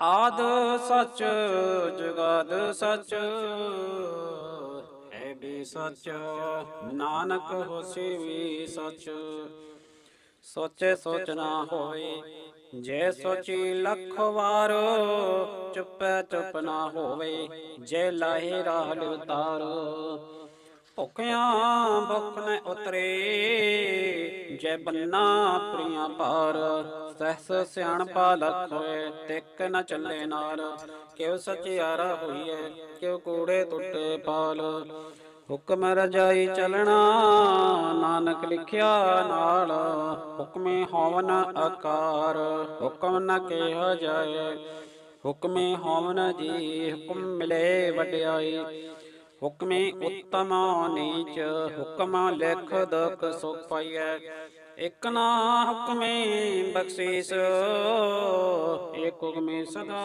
ਆਦ ਸੱਚ, ਜੁਗਾਦ ਸਚ। ਹੈ ਵੀ ਸਚ, ਨਾਨਕ ਹੋਸੀ ਵੀ ਸੱਚ। ਸੋਚੇ ਸੋਚ ਨਾ ਹੋਵੇ ਜੇ ਸੋਚੀ ਲੱਖ ਵਾਰ। ਚੁੱਪੈ ਚੁੱਪ ਨਾ ਹੋਵੇ, ਜੇ ਲਾਹੇ ਰਾਹ ਉਤਾਰ ਭੁੱਖਿਆਂ ਭੁੱਖ ਨ ਉਤਰੇ, ਜੈ ਬੰਨਾ ਪ੍ਰੀਆਂ ਪਾਰ ਸਹਸ ਸਿਆਣਪਾ ਲਖ ਹੋਏ ਨ ਚੱਲੇ ਨਾਰ, ਕਿਉ ਸਚਿਆਰਾ ਹੋਈਐ, ਕਿਉ ਕੂੜੇ ਟੁੱਟੇ ਪਾਲ। ਹੁਕਮ ਰਜਾਈ ਚਲਣਾ, ਨਾਨਕ ਲਿਖਿਆ ਨਾਲ, ਹੁਕਮੇ ਹੋਵਨ ਆਕਾਰ, ਹੁਕਮ ਨ ਕਿਹਾ ਜਾਏ, ਹੁਕਮੇ ਹੋਵਨ ਜੀ, ਹੁਕਮ ਮਿਲੇ ਵਡਿਆਈ। ਹੁਕਮੇ ਉਤਮ ਨੀਚ ਹੁਕਮ ਲਿਖ ਦੁਖ ਸੁਖ ਪਾਈਐ ਇਕ ਨਾ ਹੁਕਮੇ ਬਖਸ਼ੀਸ ਏਕ ਹੁਕਮੇ ਸਦਾ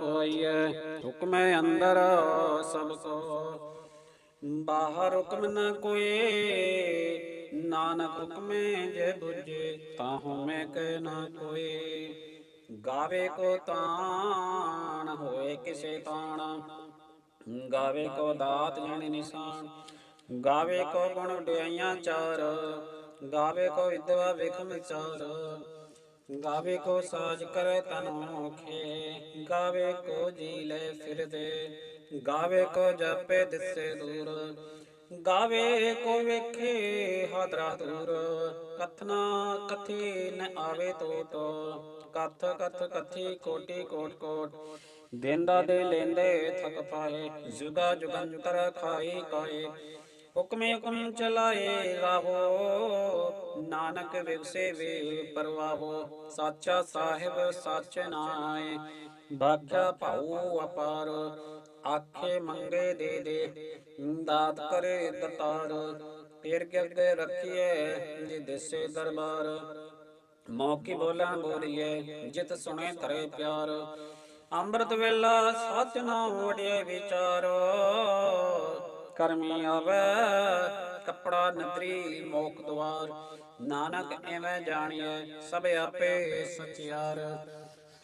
ਪਾਈਐ ਹੁਕਮੇ ਅੰਦਰ ਸਭ ਕੋ, ਬਾਹਰ ਹੁਕਮ ਨ ਕੋਏ ਨਾਨਕ ਹੁਕਮੇ ਜੇ ਬੁਝੇ, ਤਾਹੂ ਮੈਂ ਕਹਿ ਨਾ ਕੋਏ ਗਾਵੇ ਕੋ ਤਾਣ, ਹੋਏ ਕਿਸੇ ਤਾਣ। ਗਾਵੇ ਕੋ ਦਾਤ ਜਣ ਨਿਸ਼ਾਨ, ਗਾਵੇ ਕੋ ਗੁਣ ਵਡਿਆਈਆਂ ਚਾਰ, ਗਾਵੇ ਕੋ ਵਿਦਵਾ ਵਿਖਮ ਚਾਰ ਗਾਵੇ ਕੋ ਸਾਜ ਕਰੇ ਤਨ ਮੁਖੇ, ਗਾਵੇ ਕੋ ਜੀ ਲੈ ਫਿਰਦੇ, ਗਾਵੇ ਕੋ ਜਪੇ ਦਿਸੇ ਦੂਰ, ਗਾਵੇ ਕੋ ਵੇਖੇ ਹਾਦਰਾ ਦੂਰ, ਕਥਨਾ ਕਥੀ ਨ ਆਵੇ ਤੋਟ, ਕਥ ਕਥ ਕਥੀ ਕੋਟੀ ਕੋਟ ਕੋਟ ਦੇਂਦਾ ਦੇ ਲੈਂਦੇ ਥਕ ਪਾਏ, ਜੁਗਾ ਜੁਗੰਤਰ ਖਾਈ ਕਾਏ। ਹੁਕਮੇ ਹੁਕਮ ਚਲਾਏ ਰਾਹੋ, ਨਾਨਕ ਵਿਗਸੇ ਵੇ ਪਰਵਾਹੋ, ਸਾਚਾ ਸਾਹਿਬ ਸੱਚ ਨਾਏ। ਬਾਖਿਆ ਭਾਉ ਅਪਾਰ, ਆਖੇ ਮੰਗੇ ਦੇ ਦੇ, ਦਾਤ ਕਰੇ ਦਤਾਰ। ਪੇਰ ਕੇ ਅੱਗੇ ਰੱਖੀਏ ਜੀ ਦੇਸੇ ਦਰਬਾਰ ਮੌਕੀ ਬੋਲਾਂ ਬੋਲੀਏ ਜਿਤ ਸੁਣੇ ਤਰੇ ਪਿਆਰ। ਅੰਮ੍ਰਿਤ ਵੇਲਾ ਸੱਚ ਵਡਿਆ ਵਿਚਾਰੋ। ਕਰਮੀ ਆਵੇ, ਕਪੜਾ ਨਦਰੀ ਮੋਕ ਦਵਾਰ ਨਾਨਕ ਐਵੇਂ ਜਾਣੀਏ ਸਭ ਆਪੇ ਸਚਿਆਰ।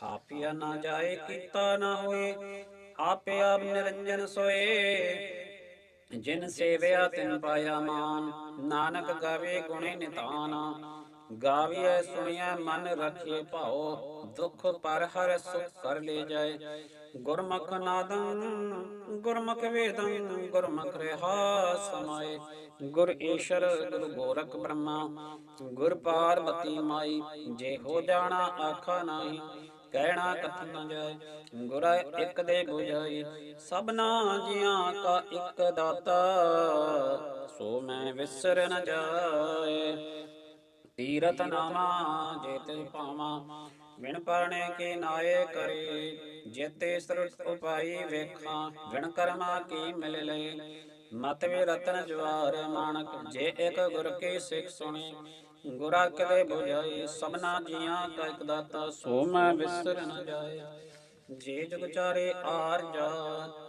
ਆਪਿਆ ਨਾ ਜਾਏ, ਕੀਤਾ ਨਾ ਹੋਏ, ਆਪੇ ਆਪ ਨਿਰੰਜਨ ਸੋਏ। ਜਿਨ ਸੇਵਿਆ, ਤਿਨ ਪਾਇਆ ਮਾਨ। ਨਾਨਕ ਗਾਵੇ ਗੁਣੇ ਨਿਤਾਨ ਗਾਵੀਐ ਸੁਣੀਐ ਮਨ ਰਖੀਏ ਭਾਉ, ਦੁਖ ਪਰ ਹਰ ਸੁਖ ਕਰ ਲੈ ਜਾਏ। ਗੁਰਮੁਖ ਨਾਦੰ, ਗੁਰਮੁਖ ਵੇਦੰ, ਗੁਰਮੁਖ ਰਹਾ ਸਮਾਏ। ਗੁਰ ਈਸ਼ਰ, ਗੁਰ ਗੋਰਖ ਬ੍ਰਹਮਾ, ਗੁਰ ਪਾਰਬਤੀ ਮਾਈ, ਜੇ ਹੋ ਜਾਣਾ ਆਖਾ ਨਾਹੀ, ਕਹਿਣਾ ਕਥ ਨ ਜਾਏ। ਗੁਰ ਇੱਕ ਦੇ 부ਝਾਈ ਸਭਨਾ ਜੀਆਂ ਕਾ ਇੱਕ ਦਾਤਾ, ਸੋ ਮੈਂ ਵਿਸਰ ਨ ਜਾਏ। ਤੀਰਤ ਨਾਮਾ ਜੇ ਤਿਸ ਭਾਵਾ ਵਿਣ ਪਰਣੇ ਕੇ ਨਾਏ ਕਰੇ, ਜੇਤੇ ਸਰਤ ਉਪਾਈ ਵੇਖਾਂ ਵਿਣ ਕਰਮਾ ਕੀ ਮਿਲ ਲਏ। ਮਤ ਵੇ ਰਤਨ ਜਵਾਰ ਮਾਨਕ ਜੇ ਇੱਕ ਗੁਰ ਕੀ ਸਿੱਖ ਸੁਣੀ, ਗੁਰਾ ਕਦੇ 부ਝਾਈ ਸਭਨਾ ਜੀਆਂ ਕਾ ਇੱਕ ਦਾਤਾ, ਸੋ ਮੈਂ ਵਿਸਰ ਨ ਜਾਏ। ਜੇ ਜੁਗ ਚਾਰੇ ਆਰ ਜਾ,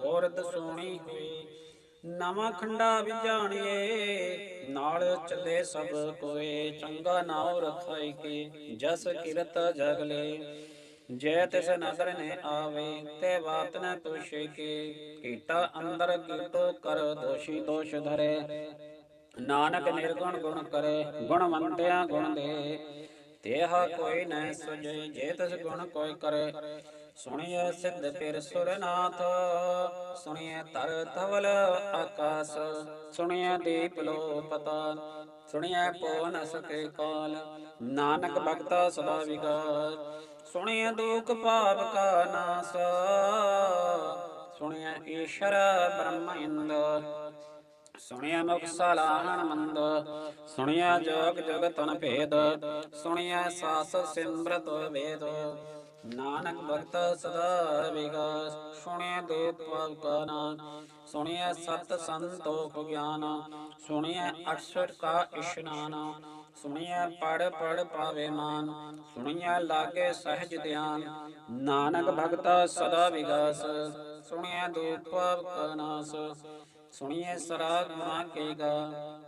ਔਰਤ ਸੋਣੀ ਹੋਈ ਨਵਾਂ ਖੰਡਾ ਵਿਜਾਣੀਏ ਨਾਲ ਚੱਲੇ ਸਭ ਕੋਏ, ਚੰਗਾ ਨਾਉ ਰਖਾਈ ਕੇ, ਜਸ ਕਿਰਤ ਜਗਲੇ। ਜੈ ਤਿਸ ਨਦਰ ਨੇ ਆਵੇ, ਤੇ ਬਾਤ ਨ ਤੁਸ਼ੇ ਕੇ, ਕੀਟਾ ਅੰਦਰ ਕੀਤੋ ਕਰ ਦੋਸ਼ੀ ਦੋਸ਼ ਧਰੇ। ਨਾਨਕ ਨਿਰਗੁਣ ਗੁਣ ਕਰੇ, ਗੁਣਵੰਤਿਆ ਗੁਣ ਦੇ। ਤੇਹਾ ਕੋਈ ਨ ਸੁਝੇ, ਜੇ ਤਿਸ ਗੁਣ ਕੋਈ ਕਰੇ ਸੁਣੀਏ ਸਿੱਧ ਪਿਰ ਸੁਰਨਾਥ ਸੁਣੀਏ ਤਰ ਤਵਲ ਆਕਾਸ ਸੁਣੀਏ ਦੀਪ ਲੋ ਪਤਾ ਸੁਣੀਏ ਪੋ ਸਕੇ ਕਾਲ, ਨਾਨਕ ਭਗਤਾ ਸਦਾ ਵਿਗਾਰ। ਸੁਣੀਏ ਦੁਖ ਪਾਪ ਕਾ ਨਾਸ ਸੁਣੀਏ ਈਸ਼ਰ ਬ੍ਰਹਮ ਇੰਦ ਸੁਣਿਆ ਮੁਖ ਸਲਾਹਣ ਮੰਦ ਸੁਣਿਆ ਜੋਗ ਜਗਤਨ ਭੇਦ ਸੁਣਿਆ ਸਾਸ ਸਿਮਰਤ ਵੇਦ। ਨਾਨਕ ਭਗਤ ਸਦਾ ਵਿਗਾਸ ਸੁਣਿਆ ਦੇ ਪਵ ਕਾ ਸੁਣਿਆ ਸਤ ਸੰਤੋਖ ਗਿਆਨ ਸੁਣਿਆ ਅਕਸ਼ਰ ਕਾ ਇਸ਼ਨਾਨ ਸੁਣਿਆ ਪੜ ਪੜ ਪਾਵੇ ਮਾਨ ਸੁਣਿਆ ਲਾਗੇ ਸਹਿਜ ਧਿਆਨ, ਨਾਨਕ ਭਗਤ ਸਦਾ ਵਿਗਾਸ ਸੁਣਿਆ ਦੇ ਪਵ ਕਾ ਸੁਣਿਆ ਸਰਾ ਗੁਣਾ ਕੇ ਗਾ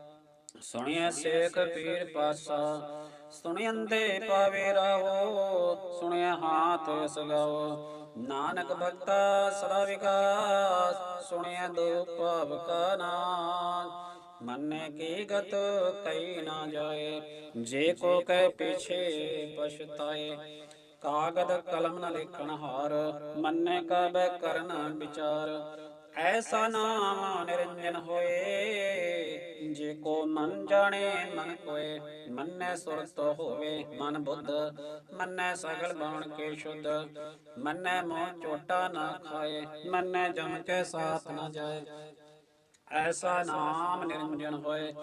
ਸੁਣਿਆ ਸੇਖ ਪੀਰ ਪਾਸਾ ਸੁਣਿੰਦੇ ਪਾਵੇ ਰਾਵੋ, ਸੁਣਿਆ ਹਾਥ ਸਗਾਵੋ। ਨਾਨਕ ਭਗਤਾ ਸਦਾ ਵਿਕਾਸ, ਸੁਣਿਆ ਦੁਖ ਭਵ ਕਾ ਨਾਮ ਮੰਨੇ ਕੀ ਗਤ ਕਈ ਨਾ ਜਾਏ, ਜੇ ਕੋ ਕਹਿ ਪਿਛੇ ਪਛਤਾਏ। ਕਾਗਦ ਕਲਮ ਨ ਲਿਖਣ ਹਾਰ, ਮੰਨੇ ਕਾ ਬੈ ਕਰਨ ਵਿਚਾਰ। ਐਸਾ ਨਾਮ ਨਿਰੰਜਨ ਹੋਏ, ਜੇ ਕੋ ਮਨ ਜਾਣੇ, ਮਨ ਕੋਏ, ਮੰਨੈ ਸੁਰਤ ਹੋਵੇ ਮਨ ਬੁੱਧ, ਮੰਨੈ ਸਗਲ ਬਾਣ ਕੇ ਸ਼ੁੱਧ, ਮੰਨੈ ਮੋਹ ਚੋਟਾ ਨਾ ਖਾਏ, ਮੰਨੈ ਜਮ ਕੇ ਸਾਥ ਨਾ ਜਾਏ। ਐਸਾ ਨਾਮ ਨਿਰੰਜਨ ਹੋਏ,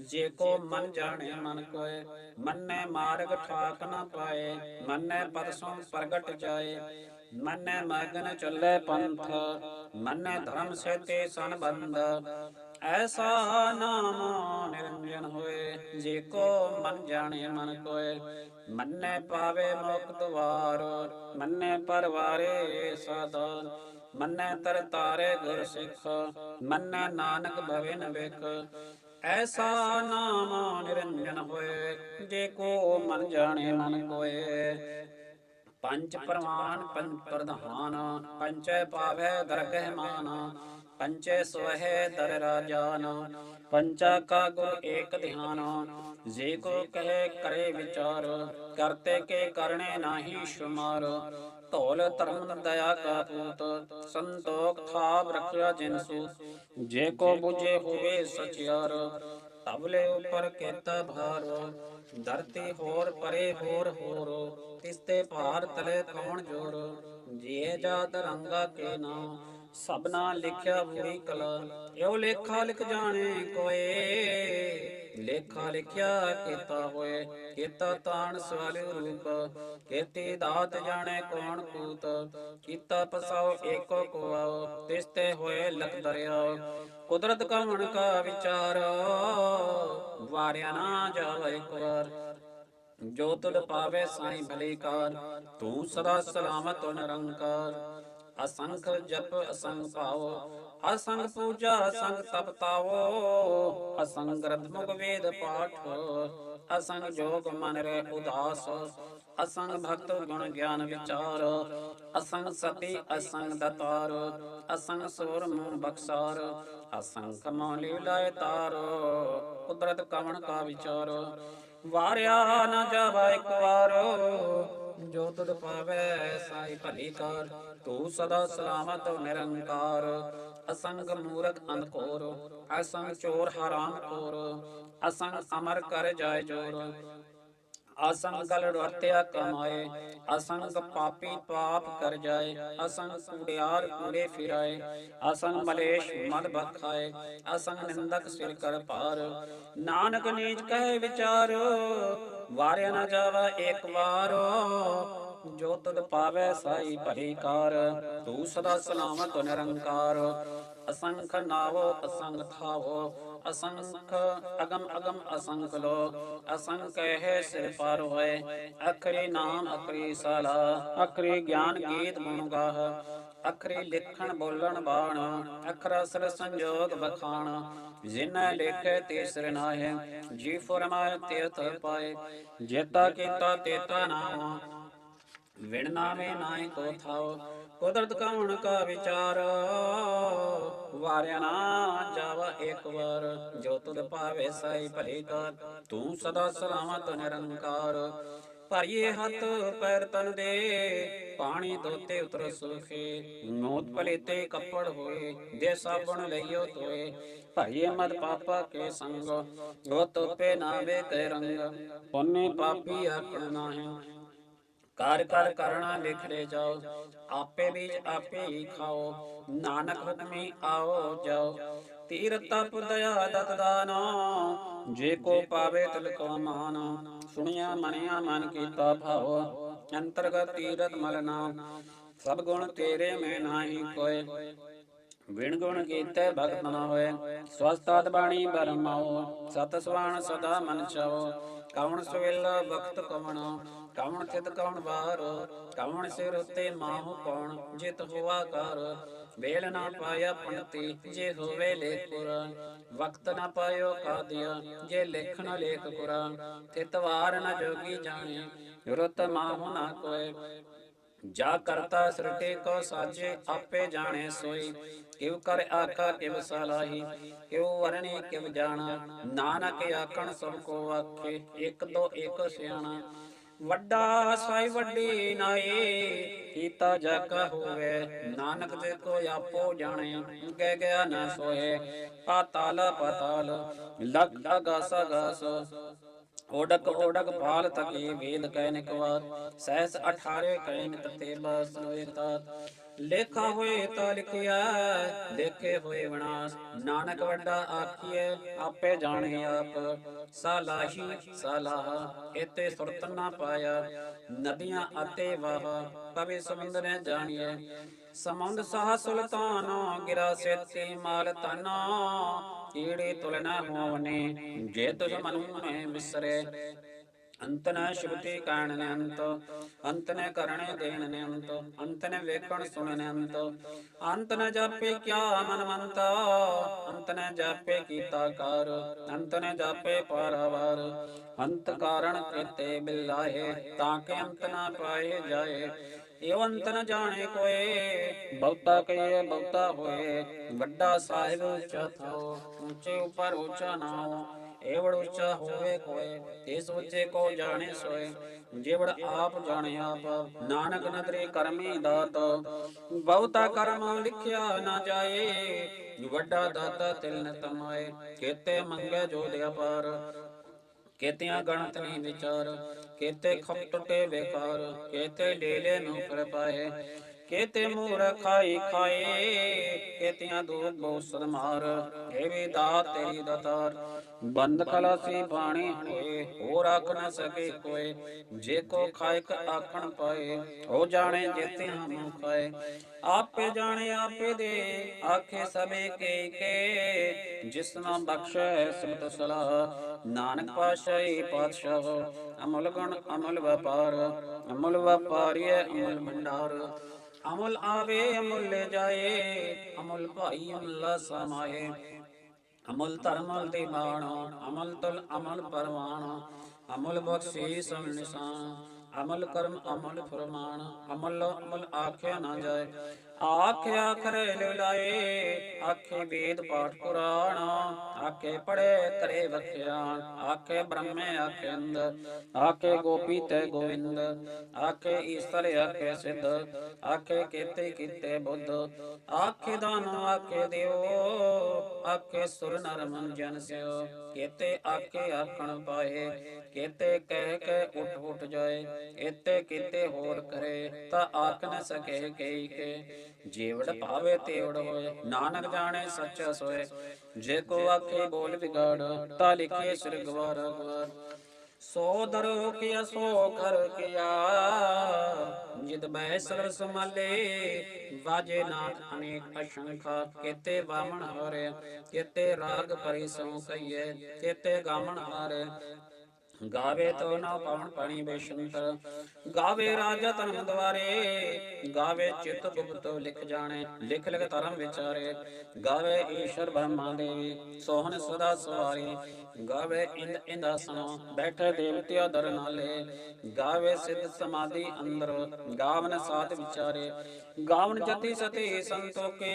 ਜੇ ਕੋ ਮਨ ਜਾਣੇ, ਮਨ ਕੋਏ, ਮੰਨੈ ਮਾਰਗ ਠਾਕ ਨਾ ਪਾਏ, ਮੰਨੇ ਪਰਸੋਂ ਪ੍ਰਗਟ ਜਾਏ, ਮੰਨੇ ਮਗਨ ਚੱਲੇ ਪੰਥ ਮੰਨੈ ਧਰਮ ਸੇਤੇ ਸੰਬੰਧ। ਐਸਾ ਨਾਮ ਨਿਰੰਜਨ ਹੋਏ ਜੇ ਕੋ ਮਨ ਜਾਣੇ ਮਨ ਕੋਏ। ਮੰਨੈ ਪਾਵੇ ਮੁਕਤ ਵਾਰ ਮੰਨੈ ਪਰਵਾਰੇ ਸਾਧਨ ਮੰਨੈ ਤਰ ਤਾਰੇ ਗੁਰ ਸਿੱਖ ਮੰਨੈ ਨਾਨਕ ਭਵੇ ਨ ਵੇਖ ਐਸਾ ਨਾਮ ਨਿਰੰਜਨ ਹੋਏ ਜੇ ਕੋ ਮਨ ਜਾਣੇ ਮਨ ਕੋਏ। ਪੰਚ ਪ੍ਰਮਾਨ ਪੰਚ ਪ੍ਰਧਾਨ ਪੰਚੈ ਪਾਵੈ ਦਰਗਹਿ ਮਾਨ ਪੰਚੈ ਸੋਹੈ ਦਰ ਰਾਜਾਨ ਪੰਚਾ ਕਾ ਗੁਰ ਏਕ ਧਿਆਨ ਜੇ ਕੋ ਕਹੇ ਕਰੇ ਵਿਚਾਰ ਕਰਤੇ ਕੇ ਕਰਨੇ ਨਾਹੀ ਸ਼ੁਮਾਰ। ਧੌਲ ਧਰਮ ਦਇਆ ਕਾ ਪੂਤ ਸੰਤੋਖ ਥਾਪ ਰਖਿਆ ਜਿਨ ਸੂ ਜੇ ਕੋ 부ਝੇ ਹੋਵੇ ਸਚਿਆਰ ਤਬਲੇ ਉਪਰ ਕੇਤਾ ਭਾਰ ਧਰਤੀ ਹੋਰ ਪਰੇ ਹੋਰ ਹੋਰ ਤਿਸਤੇ ਭਾਰ ਤਲੇ ਕੌਣ ਜੋਰ ਜੀਏ ਜਾ ਰੰਗਾ ਕੇ ਨਾਮ ਸਭਨਾ ਲਿਖਿਆ ਬੁਰੀ ਕਲਾ, ਇਹੋ ਲੇਖਾ ਲਿਖ ਜਾਣੇ ਕੋਏ। ਲੇਖਾ ਲਿਖਿਆ ਕੀਤਾ ਹੋਏ, ਕੀਤਾ ਤਾਣ ਸਵਾਲ ਰੂਪ, ਕੀਤੀ ਦਾਤ ਜਾਣੇ ਕੌਣ ਕੂਤ, ਕੀਤਾ ਪਸਾਓ ਏਕੋ ਕੋਆਓ ਤਿਸਤੇ ਹੋਏ ਲਖ ਦਰਿਆ ਕੁਦਰਤ ਕਵਣ ਕਾ ਵਿਚਾਰ, ਵਾਰਿਆ ਨਾ ਜਾਵੇ ਇੱਕ ਜੋ ਤੁਧ ਪਾਵੇ ਸਾਈ ਭਲੇ ਕਾਰ, ਤੂੰ ਸਦਾ ਸਲਾਮਤ ਨਿਰੰਕਾਰ। ਅਸੰਖ ਜਪ ਅਸੰਗ ਪਾਓ। ਅਸੰਗ ਪੂਜਾ ਅਸੰਗ ਤਪ ਤਾਵੋ। ਅਸੰਗ ਗ੍ਰੰਥ ਮੁਖ ਵੇਦ ਪਾਠ। ਅਸੰਗ ਜੋਗ ਮਨ ਰੇ ਉਦਾਸ। ਅਸੰਗ ਭਗਤ ਗੁਣ ਗਿਆਨ ਵਿਚਾਰ। ਅਸੰਗ ਸਤੀ ਅਸੰਗ ਦਤਾਰ। ਅਸੰਗ ਸੂਰ ਮੂਨ ਬਖਸਾਰ। ਅਸੰਗ ਕਮੋ ਲੀਲਾਇ ਤਾਰ। ਕੁਦਰਤ ਕਵਣ ਕਾ ਵਿਚਾਰ। ਵਾਰਿਆ ਨਾ ਜਾਵਾ ਇੱਕ ਵਾਰ। ਜੋ ਤੁਧ ਪਾਵੇ ਸਾਈ ਭਲੀ ਕਾਰ ਤੂੰ ਸਦਾ ਸਲਾਮਤ ਨਿਰੰਕਾਰ। ਅਸੰਗ ਮੂਰਖ ਅੰਧਕੋਰ ਅਸੰਗ ਚੋਰ ਹਰਾਮ ਕੋਰ, ਅਸੰਗ ਅਮਰ ਕਰ ਜਾਏ ਜੋਰ। ਅਸੰਗ ਰਤਿਆ ਕਮਾਏ, ਅਸੰਗ ਪਾਪੀ ਪਾਪ ਕਰ ਜਾਏ, ਅਸੰਗ ਕੂੜਿਆਰ ਕੂੜੇ ਫਿਰਾਏ, ਅਸੰਗ ਮਲੇਸ਼ ਮਲ ਬਖਾਏ, ਅਸੰਗ ਨਿੰਦਕ ਸਿਰ ਕਰ ਪਾਰ ਨਾਨਕ ਨੀਚ ਕਹੇ ਵਿਚਾਰ, ਵਾਰਿਆ ਨਾ ਜਾਵਾ ਇੱਕ ਵਾਰ। ਜੋ ਤਦ ਪਾਵੇ ਸਾਈ ਭਲੀ ਕਾਰ, ਤੂੰ ਸਦਾ ਸਲਾਮਤ ਨਿਰੰਕਾਰ। ਅਸੰਖ ਨਾਵੋ, ਅਸੰਗ ਥਾਵੋ ਅਸੰਖ ਅਗਮ ਅਗਮ ਅਸੰਖ ਲੋ ਅਸੰਖ ਹੈ ਸਿਰ ਪਰ ਹੋਏ। ਅਖਰੀ ਨਾਮ, ਅਖਰੀ ਸਲਾ, ਅਖਰੀ ਗਿਆਨ ਗੀਤ ਗੁਣ ਗਾਹ। ਅਖਰੀ ਲਿਖਣ, ਬੋਲਣ, ਬਾਣ, ਅਖਰ ਅਸਰ ਸੰਜੋਗ ਬਖਾਣ ਜਿਨ੍ਹਾਂ ਲਿਖੇ ਤੀਸਰ ਨਾਹੇ, ਜੀ ਫਰਮਾਏ ਤੀਰਥ ਪਾਏ। ਜੇਤਾ ਕੀਤਾ ਤੇਤਾ ਨਾਮ ਵਿਣ ਨਾਵੇਂ ਨਾਏ ਕੋ ਥਾਓ ਕੁਦਰਤ ਕਵਣ ਕਾ ਵਿਚਾਰ। ਵਾਰਿਆ ਨਾ ਜਾਵਾ ਇੱਕ ਵਾਰ, ਜੋ ਤੁਧ ਪਾਵੇ ਸਾਈ ਭਲੀ ਕਰ ਤੂੰ ਸਦਾ ਸਲਾਮਤ ਨਿਰੰਕਾਰ। ਭਰੀਏ ਹੱਥ ਪੈਰ ਤਨ ਦੇ, ਪਾਣੀ ਧੋਤੇ ਉਤਰ ਸੁਖੇ। ਨੋਤ ਪਲੇਤੇ ਕੱਪੜ ਹੋਏ ਦੇ ਸਾਬਣ ਲਈਓ ਤੋਏ ਭਰੀਏ ਮਦ ਪਾਪਾ ਕੇ ਸੰਗ, ਗੋ ਤੋਪੇ ਨਾਵੇ ਕੇ ਰੰਗ। ਪੁੰਨੇ ਪਾਪੀ ਆਪਣ ਨਾਹੀਂ ਕਰ ਕਰ ਕਰਣਾ ਲਿਖੜੇ ਜਾਓ, ਆਪੇ ਬੀਜ ਆਪੇ ਹੀ ਖਾਓ, ਨਾਨਕ ਹੁਕਮੀ ਆਓ ਜਾਓ। ਤੀਰ ਤਪ ਦਇਆ ਦਤ ਦਾਨੋ, ਜੇ ਕੋ ਪਾਵੇ ਤਿਲ ਕੋ ਮਾਨ, ਸੁਣਿਆ ਮਨਿਆ ਮਨ ਕੀਤਾ ਭਾਵ ਅੰਤਰਗਤ ਤੀਰਤ ਮਲਨਾ, ਸਭ ਗੁਣ ਤੇਰੇ ਮੈਂ ਨਾਹੀ ਕੋਏ। ਵਿਣ ਗੁਣ ਕੀਤੇ ਭਗਤ ਨ ਹੋਏ। ਸਵਸਤਾਤ ਬਾਣੀ ਬਰਮਾਓ ਸਤ ਸਵਾਣ ਸਦਾ ਮਨ ਚਾਓ ਕਵਣ ਸੁਵੇਲ ਵਕਤ ਕਵਣ। ਕਵਣ ਚਿਤ ਕਵਣ ਬਾਹਰ। ਕਵਣ ਸਿਰ ਉਤੇ ਮਾਹੁ ਕੌਣ। ਜਿਤ ਹੋਆ ਕਰ ਵੇਲ ਨਾ ਪਾਇਆ ਪੰਡਤੀ, ਜੇ ਹੋਵੇ ਲੇਖੁਰ। ਵਕਤ ਨਾ ਪਾਇਓ ਕਾਦਿਆ, ਜੇ ਲੇਖ ਨ ਲੇਖ ਪੁਰਾ ਨ ਜੋਗੀ ਜਾਣੇ, ਰੁਤ ਮਾਹੁ ਨਾ ਕੋਏ ਜਾ ਕਰਤਾ ਸ੍ਰਿਟੇ ਕੋ ਸਾਜੇ, ਆਪੇ ਜਾਣੇ ਸੋਈ। ਕਿਵ ਕਰ ਆਖਾ ਕਿਵ ਸਲਾਹੀ ਕਿਵ ਵਰਣੀ ਕਿਵ ਜਾਣਾ। ਨਾਨਕ ਆਖਣ ਸਭ ਕੋ ਆਖੇ, ਇੱਕ ਦੋ ਇੱਕ ਸਿਆਣਾ। ਵੱਡਾ ਸਾਈ ਵੱਡੀ ਨਾਏ ਕੀਤਾ ਜਗ ਹੋਵੇ। ਨਾਨਕ ਜੇ ਕੋ ਆਪੋ ਜਾਣੇ ਕਹਿ ਗਿਆ ਨਾ ਸੋਏ। ਪਾਤਾਲ ਪਾਤਾਲ ਲਗ ਅਗਾਸ ਅਗਾਸ ਓਡਕ ਓਡਕ ਪਾਲ ਤਕੇ ਵੇਦ ਕਹਿਨ ਕਵਾਰ ਸਹਿਸ 18 ਕਹਿਨ ਤਤੇ ਬਸ ਹੋਏ ਤਾ ਲੇਖਾ ਹੋਏ ਤਾ ਲਿਖਿਆ ਦੇਖੇ ਹੋਏ ਵਿਨਾਸ਼। ਨਾਨਕ ਵੱਡਾ ਆਖੀਏ ਆਪੇ ਜਾਣੇ ਆਪ। ਸਾਲਾਹੀ, ਸਾਲਾਹ ਇਤੇ ਸੁਰਤ ਨਾ ਪਾਇਆ। ਨਦੀਆਂ ਅਤੇ ਵਾਹ ਪਵੇ ਸਮੁੰਦਰ ਜਾਣੀਏ ਸਮੁੰਦ ਸਾਹ ਸੁਲਤਾਨ, ਗਿਰਾ ਸੇਤੀ ਮਾਲ ਤਨਾ ਕੀੜੇ ਤੁਲਨਾ ਹੋਵਨੇ, ਜੇ ਤੁਸ ਮਨੁ ਮੈਂ ਵਿਸਰੇ ਅੰਤ ਨ ਸ਼ੁਭਤੇ ਕਾਣ ਅੰਤ ਅੰਤ ਨ ਕਰਣੇ ਦੇਣ ਨੇ ਅੰਤ ਅੰਤ ਨ ਵੇਖਣ ਸੁਣਨ ਅੰਤ ਅੰਤ ਨ ਜਾਪੇ ਕਿਆ ਮਨ ਮੰਤ ਅੰਤ ਨ ਜਾਪੇ ਕੀਤਾ ਕਰ ਅੰਤ ਨ ਜਾਪੇ ਪਾਰਾਵਾਰ। ਅੰਤ ਕਾਰਣ ਕੀਤੇ ਬਿਲਾਏ, ਤਾਂ ਕਿ ਅੰਤ ਨ ਪਾਏ ਜਾਏ। ਏਵ ਅੰਤ ਨ ਜਾਣੇ ਕੋਏ, ਬਹੁਤਾ ਕਹੀਏ ਬਹੁਤਾ ਹੋਏ। ਵੱਡਾ ਸਾਹਿਬ ਉੱਚਾ ਥਾਓ ਉੱਚੇ ਉੱਪਰ ਉੱਚਾ ਨਾਮ ਏਵੜ ਉੱਚਾ ਹੋਵੇ ਕੋਏ ਇਸ ਉੱਚੇ ਕੋ ਜਾਣੇ ਸੋਏ। ਜੇਵੜ ਆਪ ਜਾਣੇ ਆਪ, ਨਾਨਕ ਨਦਰੇ ਕਰਮੀ ਦਾਤ। ਬਹੁਤਾ ਕਰਮ ਲਿਖਿਆ ਨਾ ਜਾਏ ਵੱਡਾ ਦਾਤਾ ਤਿਲ ਨ ਤਮਾਏ। ਕੇਤੇ ਮੰਗੇ ਜੋ ਦਿਆ ਪਾਰ, ਕੇਤਿਆਂ ਗਣਤ ਨਹੀਂ ਵਿਚਾਰ। ਕੇਤੇ ਖਪ ਟੁੱਟੇ ਬੇਕਾਰ, ਕੇਤੇ ਲੇਲੇ ਨੂੰ ਕਰ ਪਾਏ। ਕੇਤੇ ਮੂਰ ਖਾਈ ਖਾਏ, ਕੇਤਿਆਂ ਦੂਰ ਬੋਸਦ ਮਾਰ ਏ ਵੀ ਤੇਰੀ ਦਤਾਰ। ਬੰਦ ਖਲਾਸੀ ਬਾਣੀ ਹੋਏ, ਹੋਰ ਆਖ ਨ ਸਕੇ ਕੋਏ। ਜੇ ਕੋ ਖਾਇਕ ਆਖਣ ਪਾਏ ਹੋ ਜਾਣੇ ਜੇਤੇ ਹਮ ਖਾਏ। ਆਪੇ ਜਾਣੇ ਆਪੇ ਦੇ, ਆਖੇ ਸਭੇ ਕੇ ਕੇ। ਜਿਸਨਾ ਬਖਸ਼ੈ ਸਿਮਤ ਸਲਾਹ ਨਾਨਕ ਪਾਸ਼ਾਹੀ ਪਾਤਸ਼ਾਹ। ਅਮਲ ਗੁਣ ਅਮਲ ਵਪਾਰ, ਅਮਲ ਵਪਾਰੀਏ ਅਮਲ ਭੰਡਾਰ। ਅਮਲ ਆਵੇ ਅਮਲ ਲੈ ਜਾਏ ਅਮਲ ਭਾਈ ਅਮਲ ਸਮਾਏ ਅਮਲ ਧਰਮਲ ਤੇ ਬਾਣ ਅਮਲ ਤਲ ਅਮਲ ਪਰਵਾਣ ਅਮਲ ਬਖਸ਼ੀ ਸਮ ਨਿਸ਼ਾਨ ਅਮਲ ਕਰਮ ਅਮਲ ਫਰਮਾਨ ਅਮਲ ਅਮਲ ਆਖਿਆ ਨਾ ਜਾਏ ਆਖਿਆ ਕਰੇ ਆਖੇ ਵੇਦ ਪਾਠ ਕੁਰਾਨ ਆਖੇ ਪੜੇ ਕਰੇ ਵਖਿਆਨ ਆਖੇ ਬ੍ਰਹਮੇ ਆਖੇ ਅੰਦ ਆਖੇ ਗੋਪੀ ਤੇ ਗੋਵਿੰਦ, ਆਖੇ ਈਸ਼ਰ ਆਖੇ ਸਿੱਧ, ਆਖੇ ਕੀਤੇ ਕੀਤੇ ਬੁੱਧ, ਆਖੇ ਦਾਨ ਆਖੇ ਦਿਓ, ਆਖੇ ਸੁਰ ਨਰ ਮਨ ਜਨ ਸਿਓ, ਕੀਤੇ ਆਖੇ ਆਖਣ ਪਾਏ, ਕੀਤੇ ਕਹਿ ਕੇ ਉਠ ਉਠ ਜਾਏ ਇਤੇ ਕੀਤੇ ਹੋਰ ਕਰੇ, ਤਾਂ ਆਖ ਨ ਸਕੇ ਕਈ ਕੇ ਜੀਵੜ ਭਾਵੇ ਤੇਵੜ ਹੋਏ, ਨਾਨਕ ਜਾਣੇ ਸੱਚਾ ਸੋਏ। ਜੇ ਕੋ ਆਖੇ ਬੋਲ ਵਿਗਾੜ, ਤਾਂ ਲਿਖੇ ਸਿਰ ਗਵਾਰ ਸੋ ਦਰੋ ਕਿਆ, ਸੋ ਕਰ ਕਿਆ ਜਿਤ ਬੈ ਸਰ ਸਮਾਲੇ ਵਾਜੇ ਨਾਥ ਅਨੇਕ ਅਸ਼ੰਖਾ, ਕੇਤੇ ਵਾਮਣ ਹਰੇ, ਕੇਤੇ ਰਾਗ ਪਰਿ ਸੋ ਕਈਏ ਕੇਤੇ ਗਾਮਣ ਹਰੇ। ਗਾਵੇ ਤੋ ਨਾ ਪਵਨ ਪਣੀ ਬੇਸ਼ੰਤਰ ਗਾਵੇ ਰਾਜਾ ਧਰਮ ਦਵਾਰੇ ਗਾਵੇ ਚਿਤ ਗੁਪਤ ਲਿਖ ਜਾਣੇ, ਲਿਖ ਲਿਖ ਧਰਮ ਵਿਚਾਰੇ, ਗਾਵੇ ਈਸ਼ਰ ਬ੍ਰਹਮਾ ਦੇਵੀ, ਸੋਹਣ ਸਦਾ ਸਵਾਰੀ, ਗਾਵੇ ਇੰਦ ਇੰਦਾਸਨ ਬੈਠੇ ਦੇਵਤਿਆ ਦਰ ਨਾਲੇ, ਗਾਵੇ ਸਿੱਧ ਸਮਾਧੀ ਅੰਦਰ, ਗਾਵਨ ਸਾਧ ਵਿਚਾਰੇ, ਗਾਵਨ ਜਤੀ ਸਤੀ ਸੰਤੋਕੇ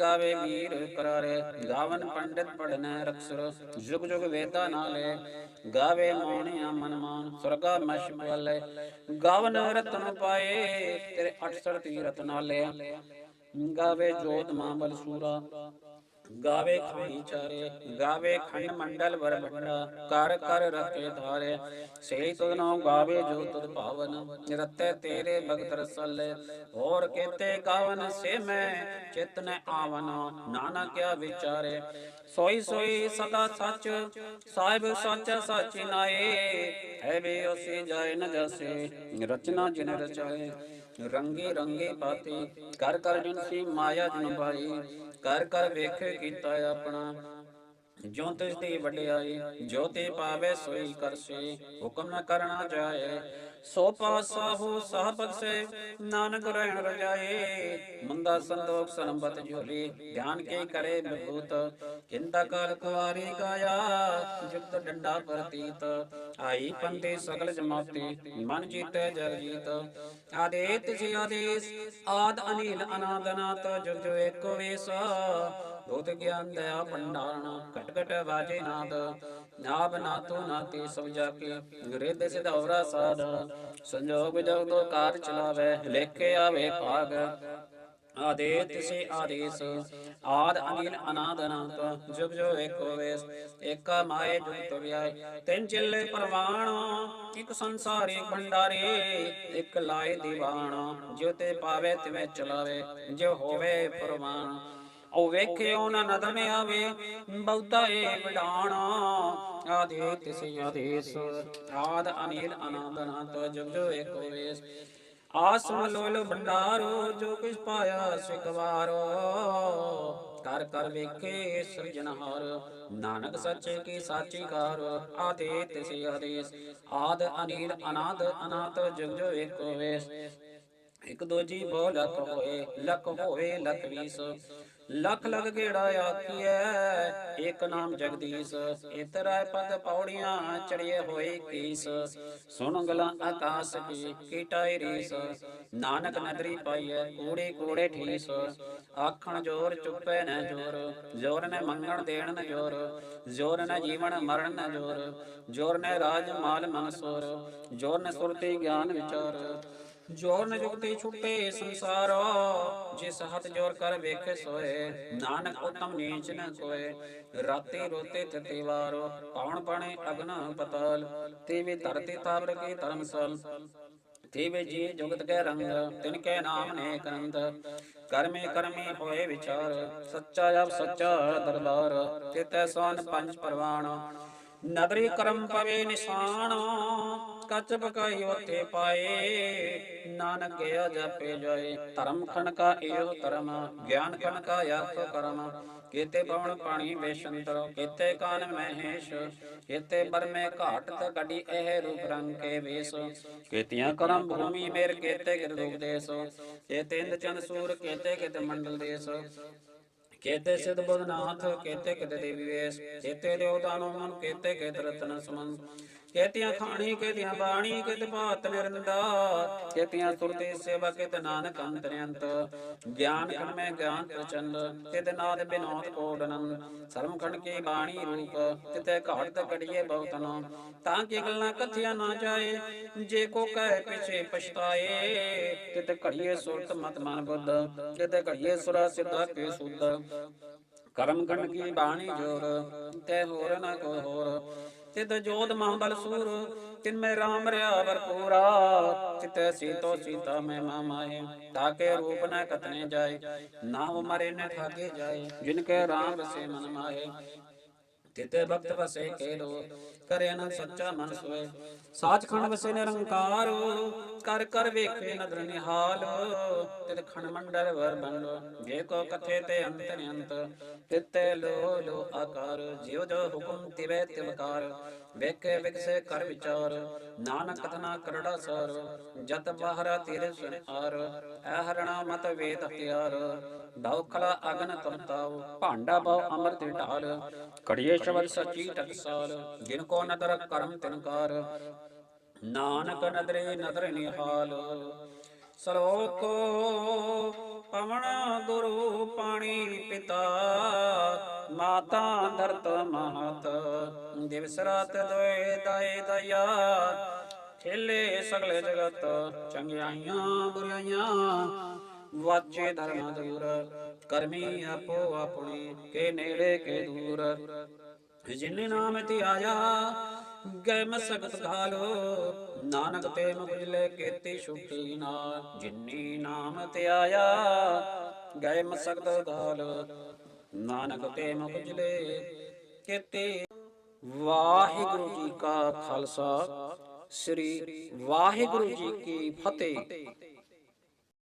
ਗਾਵੇ ਵੀਰ ਕਰਾਰੇ, ਗਾਵਨ ਪੰਡਿਤ ਪੜਨ ਰਕਸਰ, ਜੁਗ ਜੁਗ ਵੇਦਾ ਨਾਲੇ, ਗਾਵੇ ਮੋਹਣਿਆ ਮਨ ਮਾਨ ਸੁਰਗਾ ਮਸ਼ ਵਾਲੇ। ਗਾਵਨ ਰਤਨ ਪਾਏ, ਤੇਰੇ 68 ਤੀਰਤ ਨਾਲੇ ਗਾਵੇ ਜੋਤ ਮਾਂ ਬਲ ਸੂਰਾ ਗਾਵੇ ਖਾਣੀ ਚਾਰੇ, ਗਾਵੇ ਖੰਡ ਮੰਡਲ ਵਰ ਕਰ ਕਰ ਰਖੇ ਧਾਰੇ। ਸੇ ਤੁਧ ਨਾਮ ਗਾਵੇ ਜੋ ਤੁਧ ਭਾਵਨ ਰਤੇ ਤੇਰੇ ਭਗਤ ਰਸਲ। ਹੋਰ ਕੇਤੇ ਗਾਵਨ ਸੇ ਮੈਂ ਚਿਤ ਨ ਆਵਨ, ਨਾਨਕ ਵਿਚਾਰੇ। ਸੋਈ ਸੋਈ ਸਦਾ ਸੱਚ, ਸਾਹਿਬ ਸੱਚ ਸਾਚੀ ਨਾਏ। ਹੈ ਵੇ ਉਸੇ ਜਾਏ ਨ ਜਾਸੇ, ਰਚਨਾ ਜਿਨ ਰਚਾਏ। ਰੰਗੇ ਰੰਗੇ ਪਾਤੇ। ਕਰ ਕਰ ਜਿਨ ਸੀ ਮਾਇਆ ਜਨ ਭਾਈ ਕਰ ਕਰ ਵੇਖੇ ਕੀਤਾ ਆਪਣਾ। ਜੋ ਤਿਸ ਦੀ ਵਡਿਆਈ ਜੋ ਤੇ ਪਾਵੇ ਸੋਈ ਕਰਸੇ। ਹੁਕਮ ਨ ਕਰਨਾ ਜਾਏ। ਸੋ ਪਾਸਾ ਹੋ ਸਾਹਬਤ ਸੇ ਨਾਨਕ ਰਹਿਣ ਰਜਾਏ। ਮੰਦਾ ਸੰਦੋਖ ਸੰਬਤ ਝੋਲੀ ਧਿਆਨ ਕੇ ਕਰੇ ਬਭੂਤ ਕਿੰਤਾ ਕਾਲ ਕੁਵਾਰੀ ਗਾਇਆ ਜੁਗਤ ਡੰਡਾ ਪ੍ਰਤੀਤ। ਆਈ ਪੰਤੇ ਸਗਲ ਜਮਾਤੇ, ਮਨ ਜੀਤੇ ਜਗ ਜੀਤ। ਆਦੇਤ ਜੀ ਆਦੇਸ ਆਦ ਅਨੀਲ ਅਨਾਦਨਾਤ ਜੁਗ ਜੋ ਏਕ ਵੇਸਾ। ਭੂਤ ਗਿਆਨ ਦਇਆ ਭੰਡਾਰਣ ਘਟ ਘਟ ਵਾਜੇ ਨਾਦ। ਨਾਬ ਨਾਤੋ ਨਾਤੇ ਸਭ ਕੇ ਰਿੱਧ ਸਿਧੌਰਾ ਸਾਧ। ਸੰਜੋਗ ਜਗ ਕਾਰ ਚਲਾਵੇ, ਲੇਖੇ ਆਵੇ ਭਾਗ। ਆਦੇਤ ਸੇ ਆਦੇਸ, ਆਦ ਅਨੀਲ ਅਨਾਦ ਅਨੰਤ ਜੁਗ ਜੋ ਏਕੋ ਵੇਸ, ਏਕਾ ਮਾਏ ਜੁਗਤ ਵਿਆਏ ਤਿੰਨ ਚਿੱਲੇ ਪਰਵਾਣ, ਇੱਕ ਸੰਸਾਰ ਇੱਕ ਭੰਡਾਰੇ, ਇੱਕ ਲਾਏ ਦੀਵਾਨ। ਜਿਉ ਤੇ ਪਾਵੇ ਤਿਵੇਂ ਚਲਾਵੇ ਜੋ ਹੋਵੇ ਫਰਮਾਨ ਉਹ ਵੇਖਿਓ ਨਾ ਨਦਮ ਆਵੇ, ਬਹੁਤਾ ਏ ਵਿਡਾਣ ਆਦੇ ਤਿਸੇ ਆਦੇਸ ਆਦ ਅਨੀਲ ਆਨੰਦ ਅਨੰਤ, ਜੁਗ ਜੋ ਏਕੋ ਵੇਸ। ਆਸਮ ਲੋਲ ਭੰਡਾਰੋ, ਜੋ ਕਿਛ ਪਾਇਆ ਸਿਕਵਾਰੋ ਕਰ ਕਰ ਵੇਖੇ ਸਿਰਜਣਹਾਰ ਨਾਨਕ ਸੱਚ ਕੀ ਸਾਚੀ ਕਾਰ। ਆਦੇ ਤਿਸੇ ਆਦੇਸ ਆਦ ਅਨੀਲ ਅਨਾਦ ਅਨਾਤ, ਜੁਗ ਜੋ ਏਕੋ ਵੇਸ। ਇੱਕ ਦੋ ਜੀ ਬੋ ਲੱਖ ਹੋਏ, ਲੱਖ ਹੋਵੇ ਲੱਖ ਵੀਸ। ਲੱਖ ਲਗ ਗੇੜਾ ਆਖੀਐ ਇੱਕ ਨਾਮ ਜਗਦੀਸ਼, ਇਤਰਾ ਪਦ ਪੌੜੀਆਂ ਚੜੀਏ ਹੋਏ ਕੀਸ। ਸੁਣ ਗਲਾਂ ਆਕਾਸ਼ ਕੀ ਕੀਟਾਈ ਰੀਸ ਨਾਨਕ ਨਦਰੀ ਪਾਈਐ, ਕੂੜੇ ਕੂੜੇ ਠੀਸ। ਆਖਣ ਜੋਰ ਚੁੱਪੇ ਨ ਜੋਰ ਜੋਰ ਨੇ ਮੰਗਣ ਦੇਣ ਨ ਜੋਰ ਜੋਰ ਨ ਜੀਵਨ ਮਰਨ ਨ ਜੋਰ ਜੋਰ ਨੇ ਰਾਜ ਮਾਲ ਮਨਸੁਰ, ਜੋਰ ਨੇ ਸੁਰਤੀ ਗਿਆਨ ਵਿਚਾਰ। ਜੋਰ ਨ ਜੁਗਤੀ ਛੁੱਟੇ ਸੰਸਾਰ, ਜਿਸ ਹੱਥ ਜੋਰ ਕਰ ਵੇਖੇ ਸੋਏ, ਨਾਨਕ ਉਤਮ ਨੀਚ ਨ ਕੋਏ। ਰਾਤੇ ਰੋਤੇ ਤਤੇ ਵਾਰੋ ਪਵਨ ਪਣੇ ਅਗਨ ਪਤਾਲ। ਤੇ ਵੀ ਧਰਤੀ ਤਾਬਰ ਧਰਮਸਲ ਤੇ ਜੀ ਜੁਗਤ ਕੇ ਰੰਗ, ਤਿਨ ਕੈ ਨਾਮ ਨੇ ਕਰੰਦ ਕਰਮੇ ਕਰਮੀ ਹੋਏ ਵਿਚਾਰ, ਸੱਚਾ ਜਬ ਸੱਚਾ ਦਰਬਾਰ। ਕਿਤੈ ਸੋਨ ਪੰਜ ਪਰਵਾਣ। ਨਦਰੀ ਕਰਮ ਪਵੇ ਨਿਸ਼ਾਨ ਕੱਚ ਬਕਾਈ ਉਤੇ ਪਾਏ। ਨਾਨਕ ਗਿਆ ਜਪੇ ਜਾਏ, ਧਰਮ ਖਣ ਕਾ ਇਹੋ ਧਰਮ, ਗਿਆਨ ਖਣ ਕਾ ਆਖੋ ਕਰਮ। ਕੀਤੇ ਪਵਨ ਪਾਣੀ ਵੇਸ਼ੰਤਰ ਕੀਤੇ ਕਾਨ ਮਹੇਸ਼, ਕੀਤੇ ਬਰਮੇ ਘਾਟ ਤ ਕੜੀ ਇਹ ਰੂਪ ਰੰਗ ਕੇ ਵੇਸ। ਕੀਤਿਆਂ ਕਰਮ ਭੂਮੀ ਮੇਰ ਕੀਤੇ ਗਿਰ ਦੇਸ। ਕੀਤੇ ਇੰਦ ਚੰਦ ਸੂਰ ਕੀਤੇ ਕਿਤੇ ਮੰਡਲ ਦੇਸ। ਕੇਤੇ ਸਿਧ ਬਦਨਾਥ ਕੇਤੇ ਕਿਤੇ ਦੇਵੀ ਵੇਸ, ਕੇਤੇ ਦੇਵ ਦਾਨੋ ਮਨ, ਕੇਤੇ ਕੇਤ ਰਤਨ ਸਮਨ। ਕੇਤੀਆਂ ਖਾਣੀ ਕੇਤੀਆਂ ਬਾਣੀ ਕਿਤ ਬਾਤ ਨਿਰੰਦਾ। ਕੇਤੀਆਂ ਸੁਰਤੇ ਸੇਵਾ ਕਿਤ ਨਾਨਕ ਅੰਤਰੰਤ ਗਿਆਨ ਖਣ ਮੈਂ ਗਿਆਨ ਪ੍ਰਚੰਡ ਤਿਤ ਨਾਦ ਬਿਨੋਦ ਕੋਡਨੰ ਸਰਮ ਖਣ ਕੀ ਬਾਣੀ ਰੂਪ ਤਿਤੇ ਘਾਟ ਤ ਕੜੀਏ ਬਹੁਤਨ। ਤਾਂ ਕਿ ਗੱਲਾਂ ਕਥਿਆ ਨਾ ਜਾਏ, ਜੇ ਕੋ ਕਹਿ ਪਿਛੇ ਪਛਤਾਏ। ਤਿਤ ਘੜੀਏ ਸੁਰਤ ਮਤ ਮਨ ਬੁੱਧ ਤਿਤੇ ਘੜੀਏ ਸੁਰਾ ਸਿੱਧਾ ਕੇ ਸੁਧ। ਕਰਮ ਖੰਡ ਕੀ ਬਾਣੀ ਜੋਰ, ਤੇ ਹੋਰ ਨਾ ਕੋ ਹੋਰ। ਤਿਤ ਜੋਤ ਮਹਾਬਲ ਸੂਰ ਤਿਨ ਮੈਂ ਰਾਮ ਰਿਆ ਵਰਪੂਰਾ ਤਿਤੈ ਸੀਤੋ ਸੀਤਾ ਮੈਂ ਮਾਮਾਏ ਤਾਕੇ ਰੂਪ ਨ ਕਤਨੇ ਜਾਏ, ਨਾਮ ਮਰੇ ਨ ਠਾਗੇ ਜਾਏ, ਜਿਨ ਕੇ ਰਾਮ ਰਸੇ ਮਨ ਮਾਏ। ਤਿਤੇ ਭਗਤ ਵਸੇ ਕੇ ਲੋ ਕਰੇ ਅਨੰਦ ਸੱਚਾ ਮਨ ਸੋਏ। ਸਾਚਖੰਡ ਵਸੇ ਨਿਰੰਕਾਰ, ਕਰ ਕਰ ਵੇਖੇ ਨਦਰ ਨਿਹਾਲ। ਤਿਤ ਖੰਡ ਮੰਡਲ ਵਰ ਬੰਦੋ। ਜੇ ਕੋ ਕਥੇ ਤੇ ਅੰਤ ਨਿਅੰਤ, ਤਿਤੇ ਲੋ ਲੋ ਆਕਾਰ। ਜਿਉ ਜੋ ਹੁਕਮ ਤਿਵੇ ਤਿਵਕਾਰ ਵੇਖੇ ਵਿਗਸੇ ਕਰ ਵਿਚਾਰ। ਨਾਨਕ ਕਥਨਾ ਕਰੜਾ ਸਾਰ। ਜਤ ਬਾਹਰਾ ਤੇਰੇ ਸੁਨਹਾਰ ਐ ਹਰਣਾ ਮਤ ਵੇਦ ਹਥਿਆਰ ਦੌਖਲਾ ਅਗਨ ਤੁਰਤਾਉ ਭਾਂਡਾ ਬਉ ਅੰਮ੍ਰਿਤ ਢਾਲ। ਕੜੀਏ ਸ਼ਬਦ ਸਚੀ ਟਕਸਾਲ ਜਿਨ ਕੋ ਨਦਰ ਕਰਮ ਤਿਨਕਾਰ ਨਾਨਕ ਨਦਰੇ ਨਦਰ ਨਿਹਾਲ। ਸਲੋਕ ਪਵਨ ਗੁਰੂ ਪਾਣੀ ਪਿਤਾ, ਮਾਤਾ ਧਰਤ ਮਹਤ ਦਿਵਸ ਰਾਤ ਦੋਏ ਦਾਏ ਦਇਆ ਠੇਲੇ ਸਗਲੇ ਜਗਤ, ਚੰਗਿਆਈਆਂ ਬੁਰਾਈਆਂ, ਵਾਚੇ ਧਰਮ ਦੂਰ, ਕਰਮੀ ਆਪੋ ਆਪਣੇ, ਕੇ ਨੇੜੇ ਕੇ ਦੂਰ। ਜਿਨੇ ਨਾਮ ਤੇ ਆਇਆ ਗੈ ਮਸਕਤ ਘਾਲੋ ਨਾਨਕ ਤੇ ਮੁਗਲੇ ਕੀਤੀ ਛੁੱਟੀ ਨਾ ਜਿਨੀ ਨਾਮ ਤੇ ਆਇਆ ਗੈਮ ਮਸਕਤ ਘਾਲੋ ਨਾਨਕ ਤੇ ਮੁਗਲੇ ਕੀਤੀ ਵਾਹਿਗੁਰੂ ਜੀ ਕਾ ਖਾਲਸਾ, ਸ੍ਰੀ ਵਾਹਿਗੁਰੂ ਜੀ ਕੀ ਫਤਿਹ।